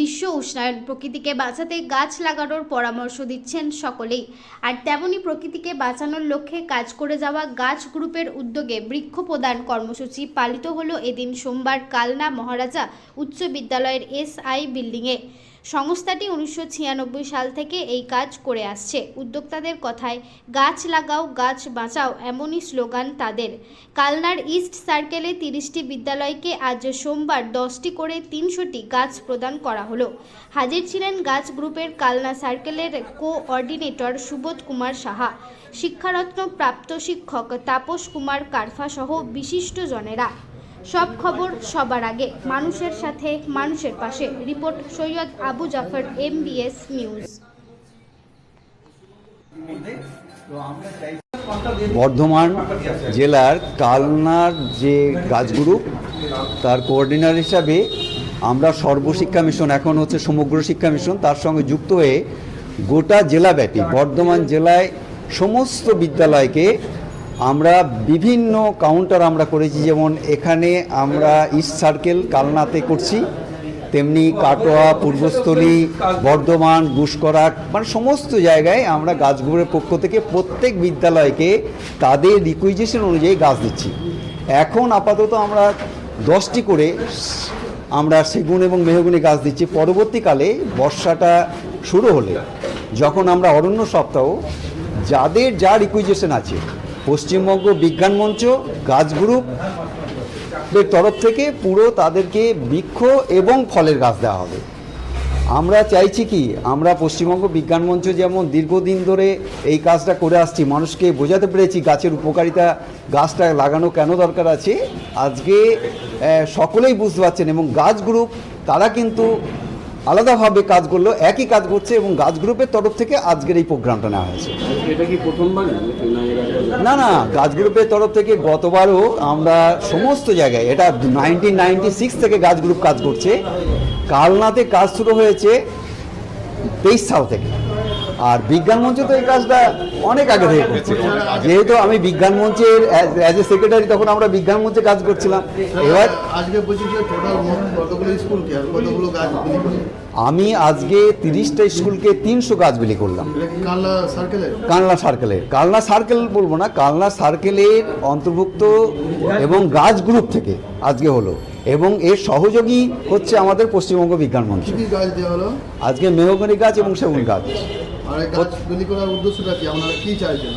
বিশ্ব উষ্ণায়ন প্রকৃতিকে বাঁচাতে গাছ লাগানোর পরামর্শ দিচ্ছেন সকলেই। আর তেমনি প্রকৃতিকে বাঁচানোর লক্ষ্যে কাজ করে যাওয়া গাছ গ্রুপের উদ্যোগে বৃক্ষ প্রদান কর্মসূচি পালিত হলো এদিন সোমবার কালনা মহারাজা উচ্চ বিদ্যালয়ের এসআই বিল্ডিংয়ে। সংস্থাটি উনিশশো ছিয়ানব্বই সাল থেকে এই কাজ করে আসছে। উদ্যোক্তাদের কথায়, গাছ লাগাও, গাছ বাঁচাও এমনই স্লোগান তাদের। কালনার ইস্ট সার্কেলে তিরিশটি বিদ্যালয়কে আজ সোমবার দশটি করে তিনশোটি গাছ প্রদান করা হলো। হাজির ছিলেন গাছ গ্রুপের কালনা সার্কেলের কোঅর্ডিনেটর সুবোধ কুমার সাহা, শিক্ষারত্ন প্রাপ্ত শিক্ষক তাপস কুমার কারফা সহ বিশিষ্টজনেরা সব খবর সবার আগে। মানুষের সাথে মানুষের পাশে। Report Syed Abu Jafar MBS news Bardhaman জেলার কালনার যে গ্রুপ তার কোঅর্ডিনার হিসাবে আমরা সর্বশিক্ষা মিশন এখন হচ্ছে সমগ্র শিক্ষা মিশন তার সঙ্গে যুক্ত হয়ে গোটা জেলাব্যাপী, বর্ধমান জেলায় সমস্ত বিদ্যালয়কে আমরা বিভিন্ন কাউন্টার আমরা করেছি, যেমন এখানে আমরা ইস্ট সার্কেল কালনাতে করছি, তেমনি কাটোয়া, পূর্বস্থলী, বর্ধমান, গুসকরাট মানে সমস্ত জায়গায় আমরা গাছগুলোর পক্ষ থেকে প্রত্যেক বিদ্যালয়কে তাদের রিকুইজেশন অনুযায়ী গাছ দিচ্ছি। এখন আপাতত আমরা দশটি করে আমরা সেগুন এবং মেহগুনি গাছ দিচ্ছি। পরবর্তীকালে বর্ষাটা শুরু হলে, যখন আমরা অরণ্য সপ্তাহ, যাদের যা রিকুইজেশন আছে পশ্চিমবঙ্গ বিজ্ঞান মঞ্চ, গাছ গ্রুপ এর তরফ থেকে পুরো তাদেরকে বৃক্ষ এবং ফলের গাছ দেওয়া হবে। আমরা চাইছি কি, আমরা পশ্চিমবঙ্গ বিজ্ঞান মঞ্চ যেমন দীর্ঘদিন ধরে এই কাজটা করে আসছি, মানুষকে বোঝাতে পেরেছি গাছের উপকারিতা, গাছটা লাগানো কেন দরকার আছে। আজকে সকলেই বুঝতে পারছেন এবং গাছ গ্রুপ, তারা কিন্তু আলাদাভাবে কাজ করল একই কাজ করছে এবং গাছ গ্রুপের তরফ থেকে আজকের এই প্রোগ্রামটা নেওয়া হয়েছে। না না গাছ গ্রুপের তরফ থেকে গতবারও আমরা সমস্ত জায়গায় এটা নাইনটিন নাইনটি সিক্স থেকে গাছ গ্রুপ কাজ করছে। কালনাতে কাজ শুরু হয়েছে তেইশ সাল থেকে। আর বিজ্ঞান মঞ্চ তো এই কাজটা অনেক আগে থেকে করছে। যেহেতু আমি বিজ্ঞান মঞ্চের অ্যাজ এ সেক্রেটারি তখন আমরা বিজ্ঞান মঞ্চে কাজ করছিলাম। এবার আজকে বলছি যে টোটাল কতগুলো স্কুল কতগুলো গাছ আমি আজকে তিরিশটা স্কুলকে তিনশো গাছ বিলি করলাম। কালনা সার্কেলের কালনা সার্কেল বলব না কালনা সার্কেলের অন্তর্ভুক্ত এবং গাছ গ্রুপ থেকে আজকে হলো। এবং এর সহযোগী হচ্ছে আমাদের পশ্চিমবঙ্গ বিজ্ঞান মঞ্চ। আজকে মেহগনি গাছ এবং সেগুন গাছ। গাছ বিলি করার উদ্দেশ্যটা কি? আপনারা কি চাইছেন?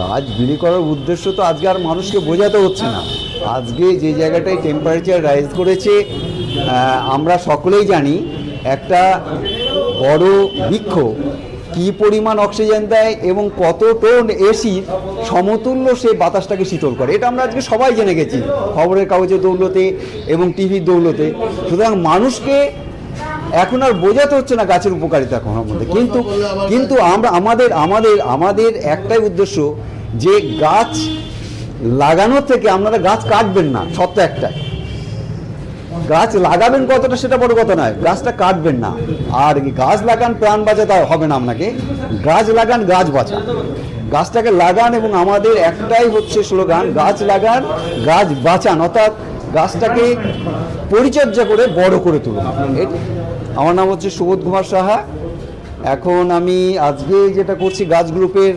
গাছ বিলি করার উদ্দেশ্য তো আজকে আর মানুষকে বোঝাতে হচ্ছে না। আজকে যে জায়গাটায় টেম্পারেচার রাইজ করেছে আমরা সকলেই জানি একটা বড় বৃক্ষ কী পরিমাণ অক্সিজেন দেয় এবং কত টোন এসি সমতুল্য সে বাতাসটাকে শীতল করে। এটা আমরা আজকে সবাই জেনে গেছি খবরের কাগজের দৌলতে এবং টিভির দৌলতে। সুতরাং মানুষকে এখন আর বোঝাতে হচ্ছে না গাছের উপকারিতা এখন মধ্যে। কিন্তু কিন্তু আমরা আমাদের আমাদের আমাদের একটাই উদ্দেশ্য যে গাছ লাগানোর থেকে আপনারা গাছ কাটবেন না সত্য একটাই। গাছ লাগাবেন কতটা সেটা বড় কথা নয় গাছটা কাটবেন না। আর গাছ লাগান প্রাণ বাঁচাতে হবে না আপনাকে। গাছ লাগান গাছ বাঁচান গাছটাকে লাগান এবং আমাদের একটাই হচ্ছে স্লোগান গাছ লাগান গাছ বাঁচান। অর্থাৎ গাছটাকে পরিচর্যা করে বড় করে তুলুন। আমার নাম হচ্ছে সুবোধ কুমার সাহা। এখন আমি আজকে যেটা করছি, গাছ গ্রুপের